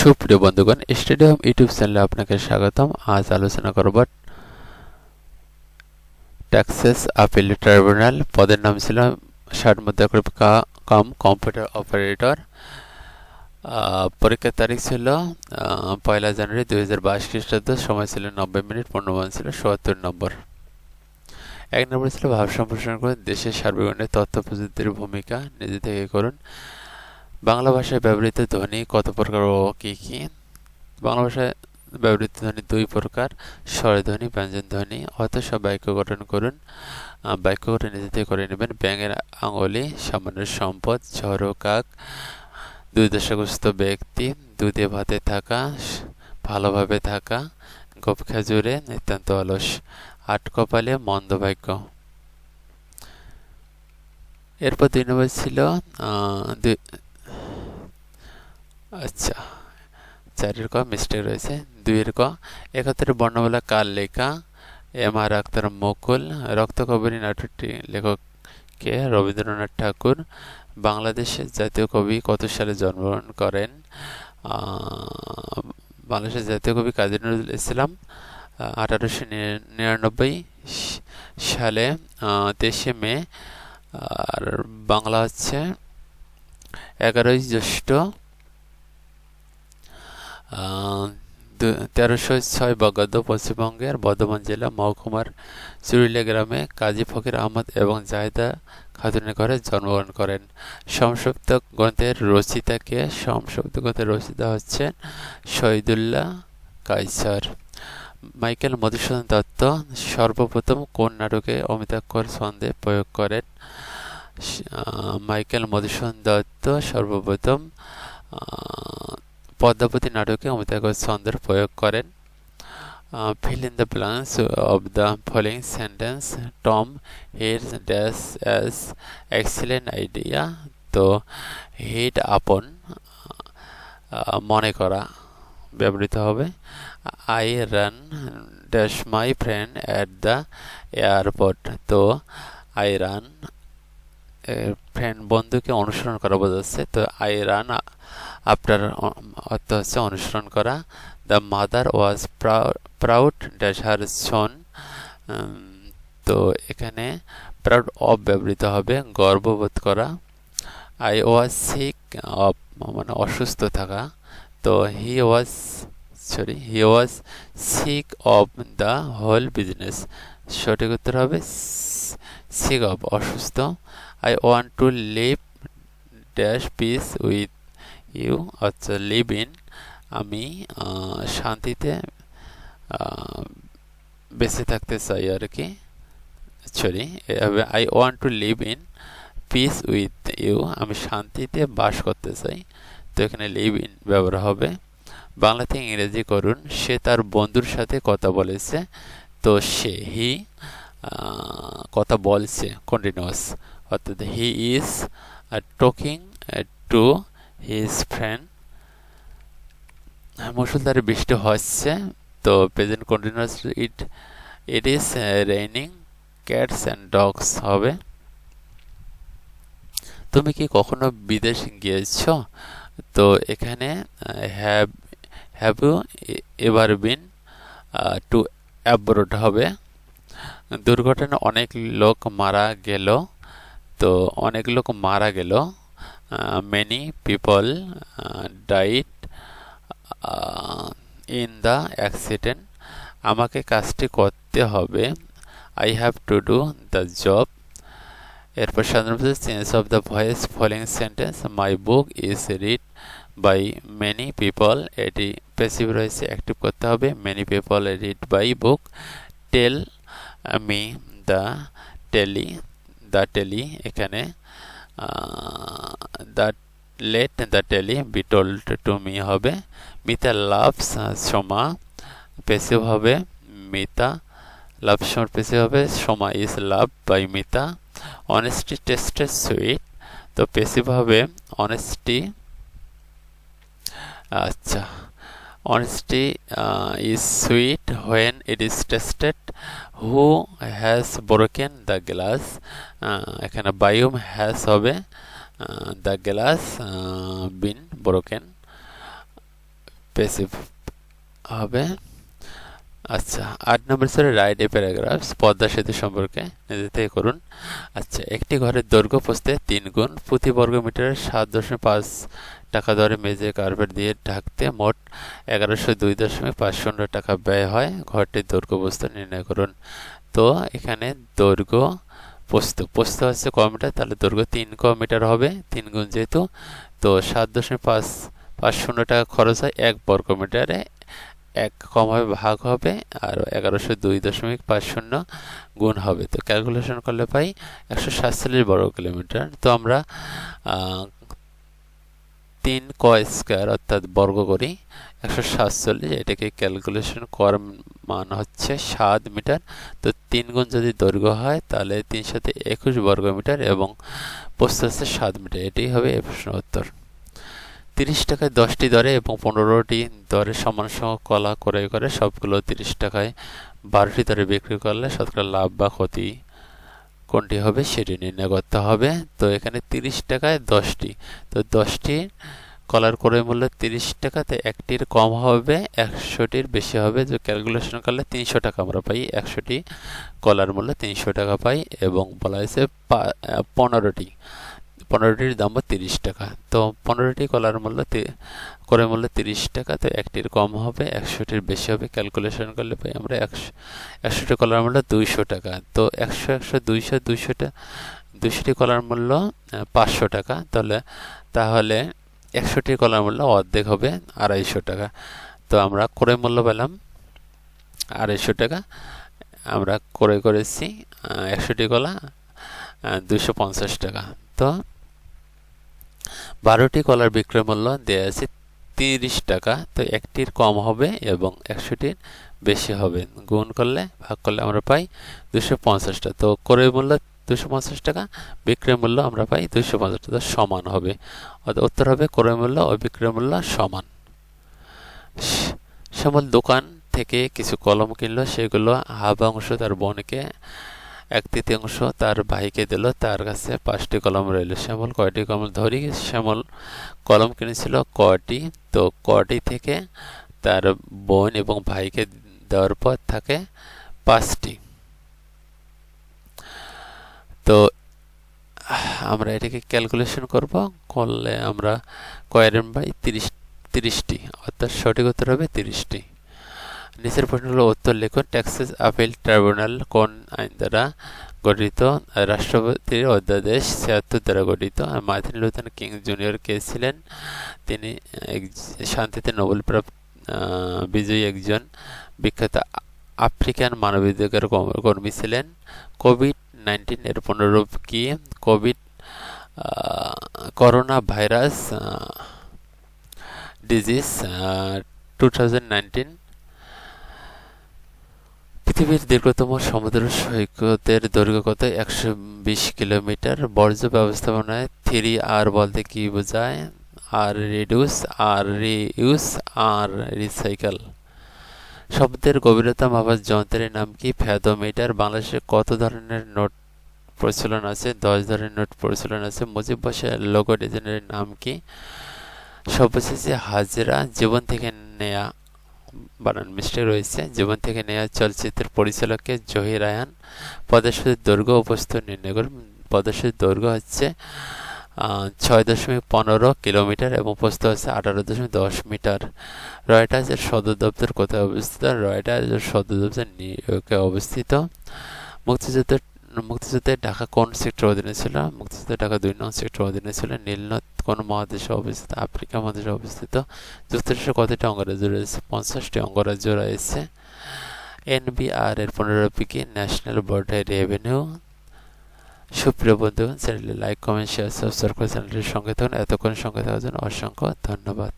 সুপ্রিয় বন্ধুগণ, stadium YouTube চ্যানেলে আপনাকে স্বাগতম। আজ আলোচনা করব ট্যাক্সেস আপিল ট্রাইব্যুনাল পদের নাম ছিল ষাট মুদ্রাকর কাম কম্পিউটার অপারেটর পরীক্ষার তারিখ ছিল পয়লা জানুয়ারি দুই হাজার বাইশ খ্রিস্টাব্দ, সময় ছিল নব্বই মিনিট পূর্ণমান ছিল সত্তর নম্বর। এক নম্বর ছিল ভাব সম্প্রসারণ করে দেশের সার্বজনীন তথ্য প্রযুক্তির ভূমিকা, নিজে থেকে করুন। বাংলা ভাষায় ব্যবহৃত ধ্বনি কত প্রকার ও কী কী? বাংলা ভাষায় ব্যবহৃত ধ্বনি দুই প্রকার স্বরধ্বনি ব্যঞ্জন ধ্বনি সব বাক্য গঠন করুন। বাক্য গঠন নিজেতে করে নেবেন ব্যাঙের আঙুলি, সামান্য সম্পদ, ঝড়ো কাক, দুই দশাগ্রস্ত ব্যক্তি, দুধে ভাতে থাকা ভালোভাবে থাকা, গোপ খেজুরে, নিতান্ত অলস, আট কপালে মন্দ ভাগ্য এরপর দুই নম্বর ছিল আচ্ছা চারের ক মিস্টেক রয়েছে। দুইয়ের ক একাত্তরের বর্ণমালা কাল লেখা? এম আর আক্তার মুকুল রক্তকবরী নাটকটি লেখককে রবীন্দ্রনাথ ঠাকুর বাংলাদেশের জাতীয় কবি কত সালে জন্মগ্রহণ করেন? বাংলাদেশের জাতীয় কবি কাজী নজরুল ইসলাম আঠারোশো নিরানব্বই সালে তেইশে মে, আর বাংলা হচ্ছে এগারোই জ্যৈষ্ঠ তেরোশো ছয় বগাদ্দ পশ্চিমবঙ্গের বর্ধমান জেলা মহকুমার চুরিলা গ্রামে কাজী ফকির আহমদ এবং জাহেদা খাতুনের ঘরে জন্মগ্রহণ করেন। সংসপ্ত গ্রন্থের রচিতাকে সংসপ্ত গ্রন্থের রচিতা হচ্ছেন শহীদুল্লাহ কাইসার মাইকেল মধুসূদন দত্ত সর্বপ্রথম কোন নাটকে অমিতাক্ষর ছন্দে প্রয়োগ করেন? মাইকেল মধুসূদন দত্ত সর্বপ্রথম পদ্মাবতী নাটকে অমিতাভ ছন্দের প্রয়োগ করেন। Fill in the blanks of the following sentence Tom here dash as excellent idea তো হিট আপন মনে করা ব্যবহৃত হবে। I ran dash my friend at the airport তো আই রান ফ্রেন্ড বন্ধুকে অনুসরণ করা বোঝাচ্ছে। তো আই রান আপনার অর্থ হচ্ছে অনুসরণ করা। The mother was proud dash her son তো এখানে প্রাউড অফ ব্যবহৃত হবে, গর্ববোধ করা। আই ওয়াজ সিক অফ মানে অসুস্থ থাকা। তো he was sorry he was sick of the whole business সঠিক উত্তর হবে সিক অফ অসুস্থ। I want to live dash peace with you আচ্ছা লিভ ইন আমি শান্তিতে বেঁচে থাকতে চাই আর কি। Sorry I want to live in peace with you আমি শান্তিতে বাস করতে চাই। তো এখানে লিভ ইন ব্যবহার হবে। বাংলা থেকে ইংরেজি করুন, সে তার বন্ধুর সাথে কথা বলেছে। তো সে হি কথা বলছে কন্টিনিউয়াস অর্থাৎ he is talking to his friend মুসুলধারে বৃষ্টি হচ্ছে, তো present continuous it it is raining cats and dogs হবে। তুমি কি কখনো বিদেশ গিয়েছ? তো এখানে have have you ever been to abroad হবে। দুর্ঘটনা অনেক লোক মারা গেল। তো অনেক লোক মারা গেল। Many people died in the accident আমাকে কাজটি করতে হবে। I have to do the job এরপর সাধারণত change of the voice following sentence my book is read by many people এটি প্যাসিভ রয়েছে অ্যাক্টিভ করতে হবে। Many people read by book tell me the tale the tale এখানে the let the tale be told to me হবে। Mita loves Soma passive হবে। মিতা লাভ সোমার passive হবে। Soma is love by Mita. Honesty tested sweet তো passive হবে। Honesty আচ্ছা honesty is sweet when it is tested who has broken the glass এখানে বায়ুম has হবে the glass been broken passive হবে। আচ্ছা আট নম্বর ছিল write a paragraphs Padma Setu সম্পর্কে নিজে থেকে করুন। আচ্ছা একটি ঘরের দৈর্ঘ্য পোস্তে তিন গুণ, প্রতি বর্গ মিটারে সাত দশমিক পাঁচ টাকা দরে মেঝে কার্পেট দিয়ে ঢাকতে মোট এগারোশো দুই দশমিক পাঁচ শূন্য টাকা ব্যয় হয়। ঘরটির দৈর্ঘ্য বস্তু নির্ণয় করুন। তো, এখানে দৈর্ঘ্য পোস্ত পোস্ত হচ্ছে ক মিটার, তাহলে দৈর্ঘ্য তিন ক মিটার হবে, তিন গুণ যেহেতু। তো, সাত দশমিক পাঁচ পাঁচ শূন্য টাকা খরচ হয় এক বর্গ মিটারে এক কম হবে, ভাগ হবে, আর এগারোশো দুই দশমিক পাঁচ শূন্য গুণ হবে। তো ক্যালকুলেশন করলে পাই একশো সাতচল্লিশ বর্গ কিলোমিটার। তো আমরা তিন ক স্কোয়ার অর্থাৎ বর্গ করি, একশো সাতচল্লিশ। এটাকে ক্যালকুলেশন কর মান হচ্ছে সাত মিটার। তো তিন গুণ যদি দৈর্ঘ্য হয়, তাহলে তিন সাথে একুশ বর্গ মিটার এবং প্রস্থ হচ্ছে সাত মিটার। এটাই হবে এ প্রশ্ন উত্তর। তিরিশ টাকায় দশটি দরে এবং পনেরোটি দরে সমান সংখ্যক কলা ক্রয় করে সবগুলো তিরিশ টাকায় বারোটি দরে বিক্রি করলে শতকরা লাভ বা ক্ষতি কোনটি হবে সেটি নির্ণয় করতে হবে। তো এখানে তিরিশ টাকায় দশটি। তো দশটি কলার ক্রয় মূল্য তিরিশ টাকাতে একটির কম হবে, একশোটির বেশি হবে। যে ক্যালকুলেশন করলে তিনশো টাকা আমরা পাই, একশোটি কলার মূল্য তিনশো টাকা পাই এবং বলা হয়েছে পনেরোটি। পনেরোটির দাম তিরিশ টাকা। তো পনেরোটি কলার মূল্য করে মূল্য তিরিশ টাকা। তো একটির কম হবে, একশোটির বেশি হবে। ক্যালকুলেশন করলে পাই আমরা একশো, একশোটি কলার মূল্য দুইশো টাকা। তো একশো একশো, দুইশো, দুইশোটা, দুইশোটি কলার মূল্য পাঁচশো টাকা। তাহলে তাহলে একশোটি কলার মূল্য অর্ধেক হবে আড়াইশো টাকা। তো আমরা করে মূল্য পেলাম আড়াইশো টাকা। আমরা করে করেছি একশোটি কলা দুশো পঞ্চাশ টাকা। তো বারোটি কলার বিক্রয় মূল্য দেওয়া আছে তিরিশ টাকা। তো একটির কম হবে এবং একশোটির বেশি হবে। গুণ করলে, ভাগ করলে আমরা পাই দুশো পঞ্চাশটা তো ক্রয় মূল্য দুশো পঞ্চাশ টাকা, বিক্রয় মূল্য আমরা পাই দুশো পঞ্চাশ টাকা সমান হবে। অর্থাৎ উত্তর হবে ক্রয় মূল্য ও বিক্রয় মূল্য সমান। শ্যামল দোকান থেকে কিছু কলম কিনলো। সেগুলো হাফ অংশ তার বোনকে এক তৃতীয়াংশ তার ভাইকে দিল। তার কাছে পাঁচটি কলম রইল। শ্যামল কয়টি কলম? ধরি। শ্যামল কলম কিনেছিল কয়টি? তো কয়টি থেকে তার বোন এবং ভাইকে দেওয়ার পর থাকে পাঁচটি। তো আমরা এটাকে ক্যালকুলেশন করব। করলে আমরা কয়ের বাই তিরিশ, তিরিশটি। অর্থাৎ সঠিক উত্তর হবে তিরিশটি। নিচের প্রশ্নগুলো উত্তর লিখুন। ট্যাক্সেস আপিল ট্রাইব্যুনাল কোন আইন দ্বারা গঠিত? রাষ্ট্রপতির অধ্যাদেশ ছিয়াত্তর দ্বারা গঠিত। মার্টিন লুথান কিং জুনিয়র কে ছিলেন? তিনি শান্তিতে নোবেল বিজয়ী একজন বিখ্যাত আফ্রিকান মানবাধিকার কর্মী ছিলেন। কোভিড নাইন্টিন এর পুনরূপ কি? COVID corona virus disease two thousand nineteen পৃথিবীর দীর্ঘতম সমুদ্র সৈকতের দৈর্ঘ্য কত? একশো বিশ কিলোমিটার। বর্জ্য ব্যবস্থাপনায় থ্রি আর বলতে কি বোঝায়? R reduce, R reuse, R recycle. শব্দের গভীরতা মাপার যন্ত্রের নাম কি? ফ্যাদোমিটার। বাংলাদেশে কত ধরনের নোট প্রচলন আছে? দশ ধরনের নোট প্রচলন আছে। মুজিব বসে লোগো ডিজাইনের নাম কি? সর্বশেষে হাজরা জীবন থেকে নেয়া বানান মিস্টেক রয়েছে। জীবন থেকে নেওয়া চলচ্চিত্রের পরিচালককে জহির আয়ান। পদশ্রুতির দৈর্ঘ্য উপস্থিত নির্ণয় করুন পদশ্রুতির দৈর্ঘ্য হচ্ছে ছয় দশমিক পনেরো কিলোমিটার এবং প্রস্থ হচ্ছে আঠারো দশমিক দশ মিটার। রয়টার্সের সদর দপ্তর কোথায় অবস্থিত? রয়টার্সের সদর দপ্তর নিউ ইয়র্কে অবস্থিত? মুক্তিযুদ্ধের মুক্তিযুদ্ধে ঢাকা কোন সেক্টর অধীনে ছিল? মুক্তিযুদ্ধে ঢাকা দুই নং সেক্টর অধীনে ছিল নীলনদ কোন মহাদেশে অবস্থিত, আফ্রিকা মহাদেশে অবস্থিত। যুক্তরাষ্ট্রের কতটি অঙ্গরাজ্য রয়েছে? পঞ্চাশটি অঙ্গরাজ্য রয়েছে। এনবিআর এর পনেরো কি ন্যাশনাল বর্ডার রেভিনিউ। সুপ্রিয় বন্ধু চ্যানেলে লাইক, কমেন্ট, শেয়ার, সাবস্ক্রাইব করে চ্যানেলটির সঙ্গে থাকুন। এতক্ষণ সঙ্গে থাকার জন্য অসংখ্য ধন্যবাদ।